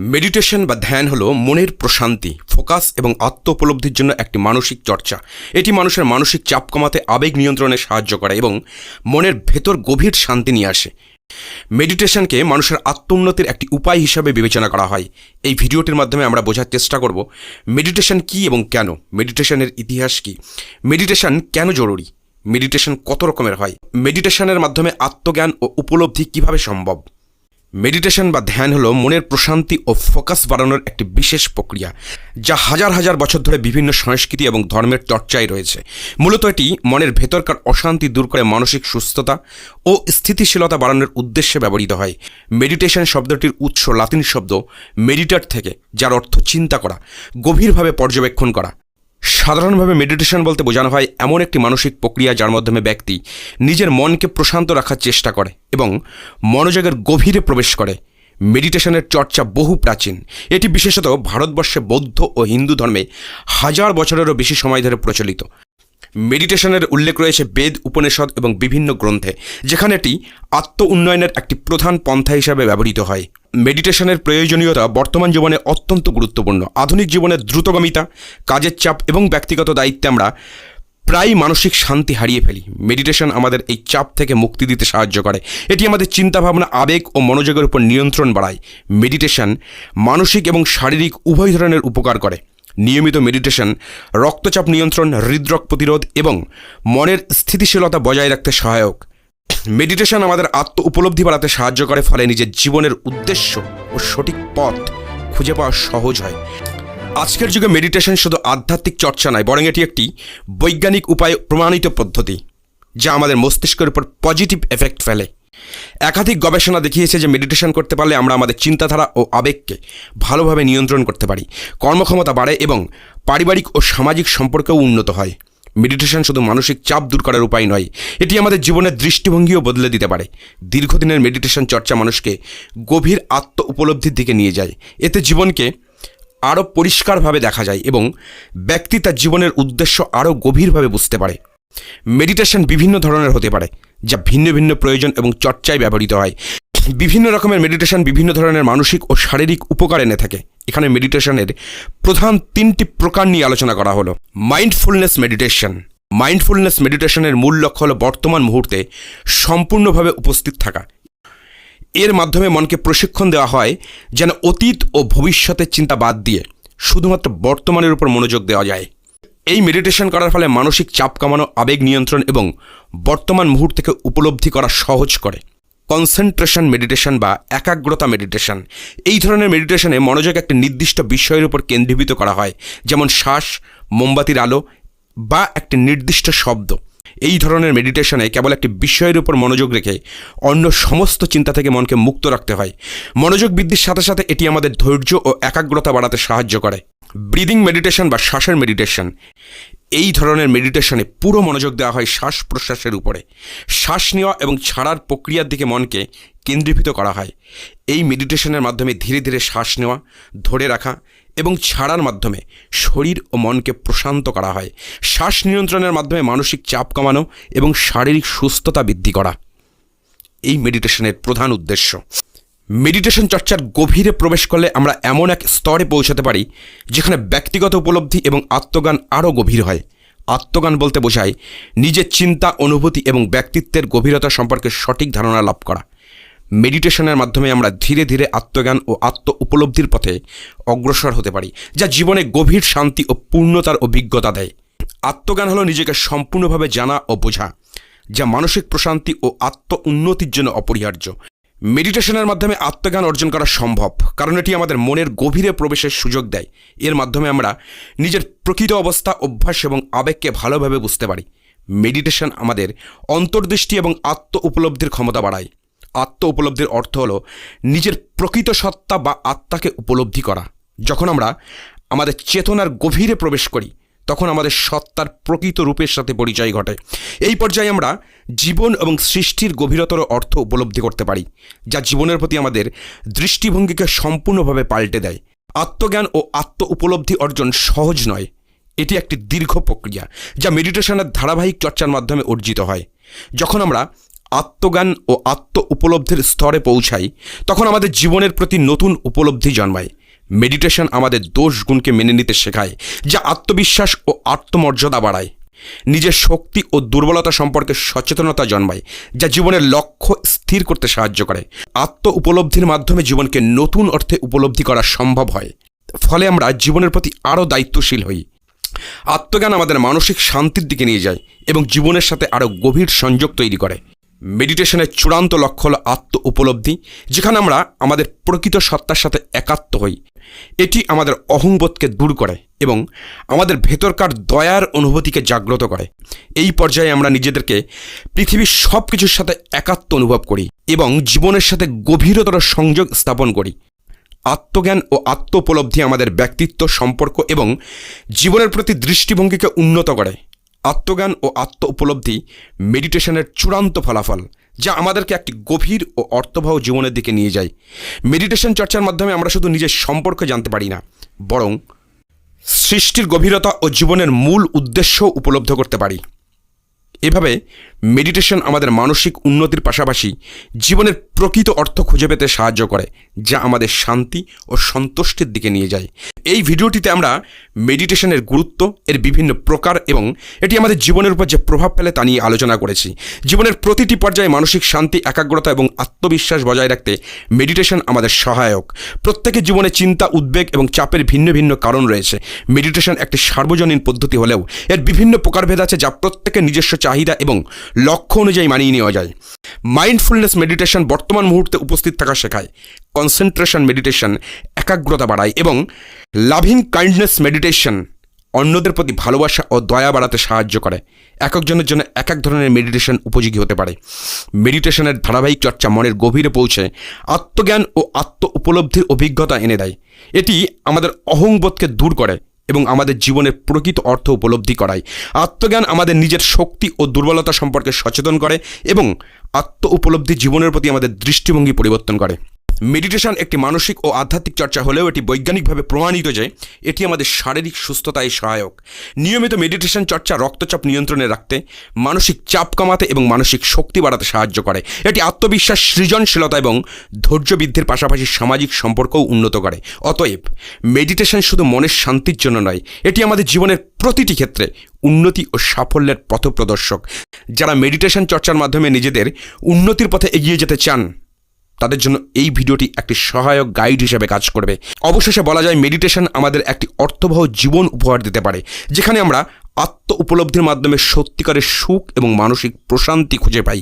Meditation বা ধ্যান হলো মনের প্রশান্তি, ফোকাস এবং আত্ম উপলব্ধির জন্য একটি মানসিক চর্চা। এটি মানুষের মানসিক চাপ কমাতে আবেগ নিয়ন্ত্রণে সাহায্য করে এবং মনের ভেতর গভীর শান্তি নিয়ে আসে। মেডিটেশনকে মানুষের আত্মোন্নতির একটি উপায় হিসাবে বিবেচনা করা হয়। এই ভিডিওটির মাধ্যমে আমরা বোঝার চেষ্টা করব মেডিটেশন কী এবং কেন? মেডিটেশনের ইতিহাস কী? মেডিটেশন কেন জরুরি? মেডিটেশন কত রকমের হয়? মেডিটেশনের মাধ্যমে আত্মজ্ঞান ও উপলব্ধি কীভাবে সম্ভব? মেডিটেশন বা ধ্যান হলো মনের প্রশান্তি ও ফোকাস বাড়ানোর একটি বিশেষ প্রক্রিয়া, যা হাজার হাজার বছর ধরে বিভিন্ন সংস্কৃতি এবং ধর্মের চর্চায় রয়েছে। মূলত এটি মনের ভেতরকার অশান্তি দূর করে মানসিক সুস্থতা ও স্থিতিশীলতা বাড়ানোর উদ্দেশ্যে ব্যবহৃত হয়। মেডিটেশন শব্দটির উৎস লাতিন শব্দ মেডিটার থেকে, যার অর্থ চিন্তা করা, গভীরভাবে পর্যবেক্ষণ করা। সাধারণভাবে মেডিটেশন বলতে বোঝানো হয় এমন একটি মানসিক প্রক্রিয়া যার মাধ্যমে ব্যক্তি নিজের মনকে প্রশান্ত রাখার চেষ্টা করে এবং মনোযোগের গভীরে প্রবেশ করে। মেডিটেশনের চর্চা বহু প্রাচীন। এটি বিশেষত ভারতবর্ষে বৌদ্ধ ও হিন্দু ধর্মে হাজার বছরেরও বেশি সময় ধরে প্রচলিত। মেডিটেশনের উল্লেখ রয়েছে বেদ, উপনিষদ এবং বিভিন্ন গ্রন্থে, যেখানে এটি আত্ম উন্নয়নের একটি প্রধান পন্থা হিসাবে ব্যবহৃত হয়। মেডিটেশনের প্রয়োজনীয়তা বর্তমান জীবনে অত্যন্ত গুরুত্বপূর্ণ। আধুনিক জীবনের দ্রুতগামিতা, কাজের চাপ এবং ব্যক্তিগত দায়িত্বে আমরা প্রায় মানসিক শান্তি হারিয়ে ফেলি। মেডিটেশন আমাদের এই চাপ থেকে মুক্তি দিতে সাহায্য করে। এটি আমাদের চিন্তাভাবনা, আবেগ ও মনোযোগের উপর নিয়ন্ত্রণ বাড়ায়। মেডিটেশন মানসিক এবং শারীরিক উভয় ধরনের উপকার করে। নিয়মিত মেডিটেশন রক্তচাপ নিয়ন্ত্রণ, হৃদরোগ প্রতিরোধ এবং মনের স্থিতিশীলতা বজায় রাখতে সহায়ক। মেডিটেশন আমাদের আত্ম উপলব্ধি বাড়াতে সাহায্য করে, ফলে নিজের জীবনের উদ্দেশ্য ও সঠিক পথ খুঁজে পাওয়া সহজ হয়। আজকের যুগে মেডিটেশন শুধু আধ্যাত্মিক চর্চা নয়, বরং এটি একটি বৈজ্ঞানিক উপায়ে প্রমাণিত পদ্ধতি, যা আমাদের মস্তিষ্কের উপর পজিটিভ এফেক্ট ফেলে। একাধিক গবেষণা দেখিয়েছে যে মেডিটেশন করতে পারলে আমরা আমাদের চিন্তাধারা ও আবেগকে ভালোভাবে নিয়ন্ত্রণ করতে পারি। কর্মক্ষমতা বাড়ে এবং পারিবারিক ও সামাজিক সম্পর্কেও উন্নত হয়। মেডিটেশন শুধু মানসিক চাপ দূর করার উপায় নয়, এটি আমাদের জীবনের দৃষ্টিভঙ্গিও বদলে দিতে পারে। দীর্ঘদিনের মেডিটেশন চর্চা মানুষকে গভীর আত্ম উপলব্ধির দিকে নিয়ে যায়। এতে জীবনকে আরও পরিষ্কারভাবে দেখা যায় এবং ব্যক্তি তার জীবনের উদ্দেশ্য আরও গভীরভাবে বুঝতে পারে। মেডিটেশন বিভিন্ন ধরনের হতে পারে। যা ভিন্ন ভিন্ন প্রয়োজন এবং চর্চায় ব্যবহৃত হয়। বিভিন্ন রকমের মেডিটেশন বিভিন্ন ধরনের মানসিক ও শারীরিক উপকার এনে থাকে। এখানে মেডিটেশনের প্রধান তিনটি প্রকার নিয়ে আলোচনা করা হলো। মাইন্ডফুলনেস মেডিটেশন মাইন্ডফুলনেস মেডিটেশনের মূল লক্ষ্য হলো বর্তমান মুহূর্তে সম্পূর্ণভাবে উপস্থিত থাকা। এর মাধ্যমে মনকে প্রশিক্ষণ দেওয়া হয় যেন অতীত ও ভবিষ্যতের চিন্তা বাদ দিয়ে শুধুমাত্র বর্তমানের উপর মনোযোগ দেওয়া যায়। এই মেডিটেশন করার ফলে মানসিক চাপ কমানো, আবেগ নিয়ন্ত্রণ এবং বর্তমান মুহূর্তকে উপলব্ধি করা সহজ করে। কনসেন্ট্রেশন মেডিটেশন বা একাগ্রতা মেডিটেশন এই ধরনের মেডিটেশনে মনোযোগ একটি নির্দিষ্ট বিষয়ের উপর কেন্দ্রীভূত করা হয়, যেমন শ্বাস, মোমবাতির আলো বা একটি নির্দিষ্ট শব্দ। এই ধরনের মেডিটেশনে কেবল একটি বিষয়ের উপর মনোযোগ রেখে অন্য সমস্ত চিন্তা থেকে মনকে মুক্ত রাখতে হয়। মনোযোগ বৃদ্ধির সাথে সাথে এটি আমাদের ধৈর্য ও একাগ্রতা বাড়াতে সাহায্য করে। ব্রিদিং মেডিটেশন বা শ্বাসের মেডিটেশন, এই ধরনের মেডিটেশনে পুরো মনোযোগ দেওয়া হয় শ্বাস প্রশ্বাসের উপরে। শ্বাস নেওয়া এবং ছাড়ার প্রক্রিয়ার দিকে মনকে কেন্দ্রীভূত করা হয়। এই মেডিটেশনের মাধ্যমে ধীরে ধীরে শ্বাস নেওয়া, ধরে রাখা এবং ছাড়ার মাধ্যমে শরীর ও মনকে প্রশান্ত করা হয়। শ্বাস নিয়ন্ত্রণের মাধ্যমে মানসিক চাপ কমানো এবং শারীরিক সুস্থতা বৃদ্ধি করা, এই মেডিটেশনের প্রধান উদ্দেশ্য। মেডিটেশন চর্চার গভীরে প্রবেশ করলে আমরা এমন এক স্তরে পৌঁছাতে পারি, যেখানে ব্যক্তিগত উপলব্ধি এবং আত্মজ্ঞান আরও গভীর হয়। আত্মজ্ঞান বলতে বোঝায় নিজের চিন্তা, অনুভূতি এবং ব্যক্তিত্বের গভীরতা সম্পর্কে সঠিক ধারণা লাভ করা। মেডিটেশনের মাধ্যমে আমরা ধীরে ধীরে আত্মজ্ঞান ও আত্ম উপলব্ধির পথে অগ্রসর হতে পারি, যা জীবনে গভীর শান্তি ও পূর্ণতার অভিজ্ঞতা দেয়। আত্মজ্ঞান হলো নিজেকে সম্পূর্ণভাবে জানা ও বোঝা, যা মানসিক প্রশান্তি ও আত্ম উন্নতির জন্য অপরিহার্য। মেডিটেশনের মাধ্যমে আত্মজ্ঞান অর্জন করা সম্ভব, কারণ এটি আমাদের মনের গভীরে প্রবেশের সুযোগ দেয়। এর মাধ্যমে আমরা নিজের প্রকৃত অবস্থা, অভ্যাস এবং আবেগকে ভালোভাবে বুঝতে পারি। মেডিটেশন আমাদের অন্তর্দৃষ্টি এবং আত্ম উপলব্ধির ক্ষমতা বাড়ায়। আত্ম উপলব্ধির অর্থ হলো নিজের প্রকৃত সত্তা বা আত্মাকে উপলব্ধি করা। যখন আমরা আমাদের চেতনার গভীরে প্রবেশ করি তখন আমাদের সত্তার প্রকৃত রূপের সাথে পরিচয় ঘটে। এই পর্যায়ে আমরা জীবন এবং সৃষ্টির গভীরতর অর্থ উপলব্ধি করতে পারি, যা জীবনের প্রতি আমাদের দৃষ্টিভঙ্গিকে সম্পূর্ণভাবে পাল্টে দেয়। আত্মজ্ঞান ও আত্ম উপলব্ধি অর্জন সহজ নয়, এটি একটি দীর্ঘ প্রক্রিয়া, যা মেডিটেশনের ধারাবাহিক চর্চার মাধ্যমে অর্জিত হয়। যখন আমরা আত্মজ্ঞান ও আত্ম উপলব্ধির স্তরে পৌঁছাই, তখন আমাদের জীবনের প্রতি নতুন উপলব্ধি জন্মায়। মেডিটেশন আমাদের দোষ গুণকে মেনে নিতে শেখায়, যা আত্মবিশ্বাস ও আত্মমর্যাদা বাড়ায়। নিজের শক্তি ও দুর্বলতা সম্পর্কে সচেতনতা জন্মায়, যা জীবনের লক্ষ্য স্থির করতে সাহায্য করে। আত্ম উপলব্ধির মাধ্যমে জীবনকে নতুন অর্থে উপলব্ধি করা সম্ভব হয়, ফলে আমরা জীবনের প্রতি আরও দায়িত্বশীল হই। আত্মজ্ঞান আমাদের মানসিক শান্তির দিকে নিয়ে যায় এবং জীবনের সাথে আরও গভীর সংযোগ তৈরি করে। মেডিটেশনের চূড়ান্ত লক্ষ্য হল আত্ম উপলব্ধি, যেখানে আমরা আমাদের প্রকৃত সত্তার সাথে একাত্ম হই। এটি আমাদের অহংবোধকে দূর করে এবং আমাদের ভেতরকার দয়ার অনুভূতিকে জাগ্রত করে। এই পর্যায়ে আমরা নিজেদেরকে পৃথিবীর সব কিছুর সাথে একাত্ম অনুভব করি এবং জীবনের সাথে গভীরতর সংযোগ স্থাপন করি। আত্মজ্ঞান ও আত্ম উপলব্ধি আমাদের ব্যক্তিত্ব, সম্পর্ক এবং জীবনের প্রতি দৃষ্টিভঙ্গিকে উন্নত করে। আত্মজ্ঞান ও আত্ম উপলব্ধি মেডিটেশনের চূড়ান্ত ফলাফল, যা আমাদেরকে একটি গভীর ও অর্থবহ জীবনের দিকে নিয়ে যায়। মেডিটেশন চর্চার মাধ্যমে আমরা শুধু নিজের সম্পর্কে জানতে পারি না, বরং সৃষ্টির গভীরতা ও জীবনের মূল উদ্দেশ্য উপলব্ধ করতে পারি। এভাবে মেডিটেশন আমাদের মানসিক উন্নতির পাশাপাশি জীবনের প্রকৃত অর্থ খুঁজে পেতে সাহায্য করে, যা আমাদের শান্তি ও সন্তুষ্টির দিকে নিয়ে যায়। এই ভিডিওটিতে আমরা মেডিটেশনের গুরুত্ব, এর বিভিন্ন প্রকার এবং এটি আমাদের জীবনের উপর যে প্রভাব ফেলে তা নিয়ে আলোচনা করেছি। জীবনের প্রতিটি পর্যায়ে মানসিক শান্তি, একাগ্রতা এবং আত্মবিশ্বাস বজায় রাখতে মেডিটেশন আমাদের সহায়ক। প্রত্যেকের জীবনে চিন্তা, উদ্বেগ এবং চাপের ভিন্ন ভিন্ন কারণ রয়েছে। মেডিটেশন একটি সার্বজনীন পদ্ধতি হলেও এর বিভিন্ন প্রকারভেদ আছে যা প্রত্যেকের নিজস্ব চাহিদা এবং লক্ষ্য অনুযায়ী মানিয়ে নেওয়া যায়। মাইন্ডফুলনেস মেডিটেশন বর্তমান মুহূর্তে উপস্থিত থাকা শেখায়। কনসেন্ট্রেশন মেডিটেশন একাগ্রতা বাড়ায় এবং লাভিং কাইন্ডনেস মেডিটেশন অন্যদের প্রতি ভালোবাসা ও দয়া বাড়াতে সাহায্য করে। এক একজনের জন্য এক এক ধরনের মেডিটেশন উপযোগী হতে পারে। মেডিটেশনের ধারাবাহিক চর্চা মনের গভীরে পৌঁছে আত্মজ্ঞান ও আত্ম উপলব্ধির অভিজ্ঞতা এনে দেয়। এটি আমাদের অহংবোধকে দূর করে। এবং আমাদের জীবনের প্রকৃত অর্থ উপলব্ধি করায়। আত্মজ্ঞান আমাদের নিজের শক্তি ও দুর্বলতা সম্পর্কে সচেতন করে এবং আত্ম উপলব্ধি জীবনের প্রতি আমাদের দৃষ্টিভঙ্গি পরিবর্তন করে। মেডিটেশন একটি মানসিক ও আধ্যাত্মিক চর্চা হলেও এটি বৈজ্ঞানিকভাবে প্রমাণিত যে এটি আমাদের শারীরিক সুস্থতায় সহায়ক। নিয়মিত মেডিটেশন চর্চা রক্তচাপ নিয়ন্ত্রণে রাখতে, মানসিক চাপ কমাতে এবং মানসিক শক্তি বাড়াতে সাহায্য করে। এটি আত্মবিশ্বাস, সৃজনশীলতা এবং ধৈর্য বৃদ্ধির পাশাপাশি সামাজিক সম্পর্কও উন্নত করে। অতএব মেডিটেশন শুধু মনের শান্তির জন্য নয়, এটি আমাদের জীবনের প্রতিটি ক্ষেত্রে উন্নতি ও সাফল্যের পথপ্রদর্শক। যারা মেডিটেশন চর্চার মাধ্যমে নিজেদের উন্নতির পথে এগিয়ে যেতে চান তাদের জন্য এই ভিডিওটি একটি সহায়ক গাইড হিসেবে কাজ করবে। অবশেষে বলা যায় মেডিটেশন আমাদের একটি অর্থবহ জীবন উপহার দিতে পারে, যেখানে আমরা আত্ম উপলব্ধির মাধ্যমে সত্যিকারের সুখ এবং মানসিক প্রশান্তি খুঁজে পাই।